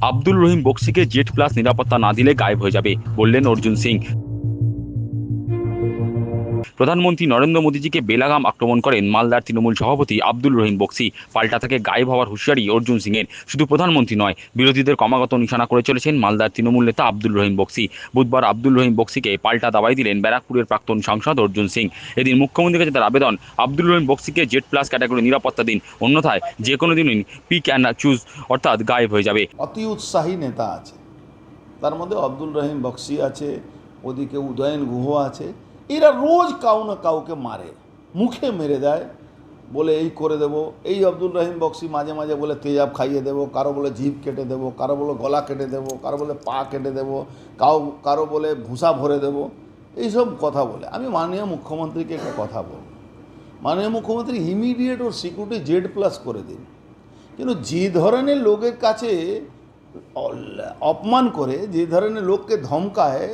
আব্দুল রহিম বক্সিকে Z plus নিরাপত্তা না দিলে গায়েব হয়ে যাবে বললেন অর্জুন সিং। প্রধানমন্ত্রী নরেন্দ্র মোদীজিকে বেলাগাম আক্রমণ করেন মালদার তৃণমূল সভাপতি আব্দুল রহিম বক্সি। পাল্টা থেকে গায়েব হওয়ার হুঁশিয়ারি অর্জুন সিংয়ের। শুধু প্রধানমন্ত্রী নয়, বিরোধীদের ক্রমাগত নিশানা করে চলেছেন মালদার তৃণমূল নেতা আব্দুল রহিম বক্সি। বুধবার আব্দুল রহিম বক্সিকে পাল্টা দাবাই দিলেন ব্যারাকপুরের প্রাক্তন সাংসদ অর্জুন সিং। এদিন মুখ্যমন্ত্রীর কাছে তার আবেদন, আব্দুল রহিম বক্সিকে জেড প্লাস ক্যাটাগরি নিরাপত্তা দিন, অন্যথায় যে কোনো দিনই পিক অ্যান্ড চুজ, অর্থাৎ গায়েব হয়ে যাবে। অতি উৎসাহী নেতা আছে। তার মধ্যে আব্দুল রহিম বক্সি আছে, ওদিকে উদয়ন গুহ আছে। এরা রোজ কাউ না কাউকে মারে। মুখে মেরে দেয়, বলে এই করে দেব, এই আব্দুল রহিম বক্সি মাঝে মাঝে বলে তেজাব খাইয়ে দেবো, কারও বলে জিভ কেটে দেবো, কারও বলে গলা কেটে দেবো, কারও বলে পা কেটে দেবো, কাউ, কারও বলে ভুসা ভরে দেবো, এইসব কথা বলে। আমি মাননীয় মুখ্যমন্ত্রীকে একটা কথা বলব। মাননীয় মুখ্যমন্ত্রী ইমিডিয়েট ওর সিকিউরিটি জেড প্লাস করে দিন। কিন্তু যে ধরনের লোকের কাছে অপমান করে, যে ধরনের লোককে ধমকায়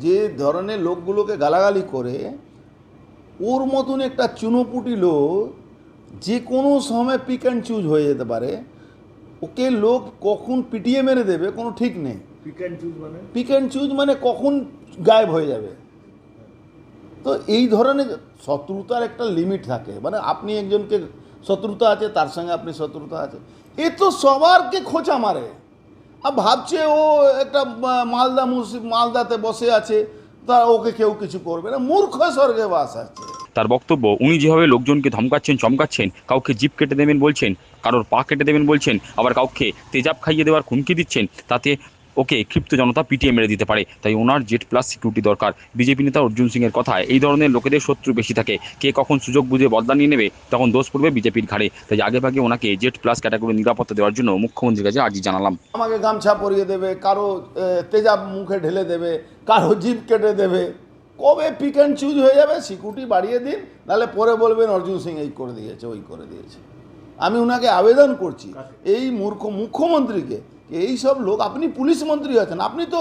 যে ধরনের লোকগুলোকে গালাগালি করে ওর মতন একটা চুনোপুটি লোক যে কোনো সময় পিক অ্যান্ড চুজ হয়ে যেতে পারে। ওকে লোক কখন পিটিয়ে মেরে দেবে কোনো ঠিক নেই। পিক অ্যান্ড চুজ মানে? পিক অ্যান্ড চুজ মানে কখন গায়েব হয়ে যাবে। তো এই ধরনের শত্রুতার একটা লিমিট থাকে। মানে আপনি একজনকে শত্রুতা আছে তার সঙ্গে আপনি শত্রুতা আছে। এ তো সবারকে খোঁচা মারে। ভাবছে ও একটা মালদা মুসি, মালদাতে বসে আছে, তা ওকে কেউ কিছু করবে না। মূর্খ স্বর্গে বাস আছে। তার বক্তব্য, উনি যেভাবে লোকজনকে ধমকাচ্ছেন, চমকাচ্ছেন, কাউকে জিপ কেটে দেবেন বলছেন, কারোর পা কেটে দেবেন বলছেন, আবার কাউকে তেজাব খাইয়ে দেওয়ার হুমকি দিচ্ছেন, তাতে ওকে ক্ষিপ্ত জনতা পিটিয়ে মেরে দিতে পারে। তাই ওনার জেট প্লাস সিকিউরিটি দরকার। বিজেপি নেতা অর্জুন সিংয়ের কথায় এই ধরনের লোকেদের শত্রু বেশি থাকে। কে কখন সুযোগ বুঝে বদলা নিয়ে নেবে, তখন দোষ পড়বে বিজেপির ঘাড়ে। তাই আগে ভাগে ওনাকে জেট প্লাস ক্যাটাগরি নিরাপত্তা দেওয়ার জন্য মুখ্যমন্ত্রীর কাছে আর্জি জানালাম। আমাকে গামছা পরিয়ে দেবে, কারও তেজাব মুখে ঢেলে দেবে, কারও জিভ কেটে দেবে। কবে পিক অ্যান্ড চুজ হয়ে যাবে সিকিউরিটি বাড়িয়ে দিন, নাহলে পরে বলবেন অর্জুন সিং এই করে দিয়েছে, ওই করে দিয়েছে। আমি ওনাকে আবেদন করছি, এই মূর্খ মুখ্যমন্ত্রীকে এই সব লোক, আপনি পুলিশ মন্ত্রী আছেন, আপনি তো,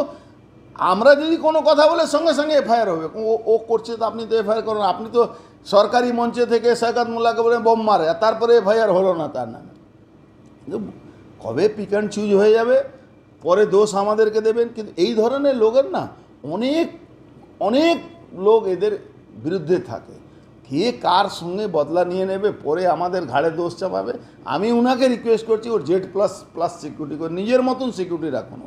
আমরা যদি কোনো কথা বলে সঙ্গে সঙ্গে এফআইআর হবে, ও ও করছে তো আপনি তো এফআইআর করেন, আপনি তো সরকারি মঞ্চে থেকে সৈকত মোল্লাকে বলে বোম মারে তারপরে এফআইআর হলো না তার নামে। কবে পিক অ্যান্ড চুজ হয়ে যাবে, পরে দোষ আমাদেরকে দেবেন, কিন্তু এই ধরনের লোকের না, অনেক অনেক লোক এদের বিরুদ্ধে থাকে। কে কার সঙ্গে বদলা নিয়ে নেবে, পরে আমাদের ঘাড়ে দোষ চাপাবে আমি ওনাকে রিকোয়েস্ট করছি, ওর জেড প্লাস প্লাস সিকিউরিটি করে, নিজের মতন সিকিউরিটি রাখুন।